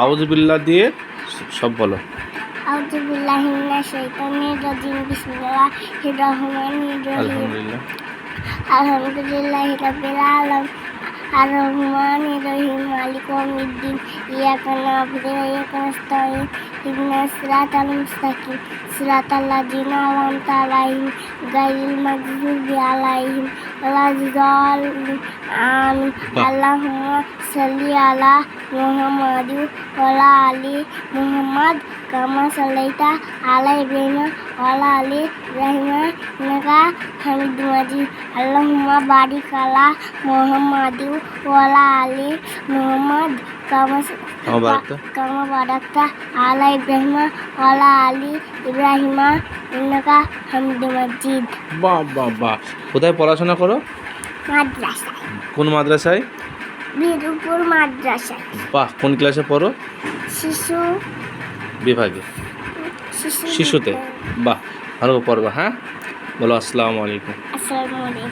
আউজবিল্লা দিয়ে সব বলো। আলহামদুলিল্লাহ। আলহামদুলিল্লাহি রাব্বিল আলামিন। আর রহমানির রহিম মালিক ইয়াউমিদ্দিন ইয়াকা না'বুদু ওয়া ইয়াকা নাস্তাঈন। ইহদিনাস সিরাতাল মুস্তাকিম। সিরাতাল লাযিনা আন'আমতা আলাইহিম গায়রিল মাগযুবি আলাইহিম। ওয়ালাদ-দাল্লিন আমিন। বাহ। আল্লাহুম্মা সাল্লি আলা মুহাম্মাদি ওয়া আলা মুহাম্মাদ কামা সাল্লাইতা আলা ইব্রাহিম ওয়া আলা ইব্রাহিম ইন্নাকা হামিদুম মাজিদ আল্লাহুম্মা বারিক আলা মুহাম্মাদি ওয়া আলা মুহাম্মাদ কামা কামা বারাকতা। আলা ইব্রাহিম ওয়া আলা ইব্রাহিম ইন্নাকা হামিদুম মাজিদ বাহ বাহ বাহ। কোথায় পড়াশোনা করো? মাদ্রাসা কোন মাদ্রাসায়? বীরপুর মাদ্রাসায় বাহ কোন ক্লাসে পড়ো? শিশু বিভাগে। শিশুতে। বাহ ভালো পড়বা হ্যাঁ? বলো আসসালামু আলাইকুম। আসসালামু আলাইকুম।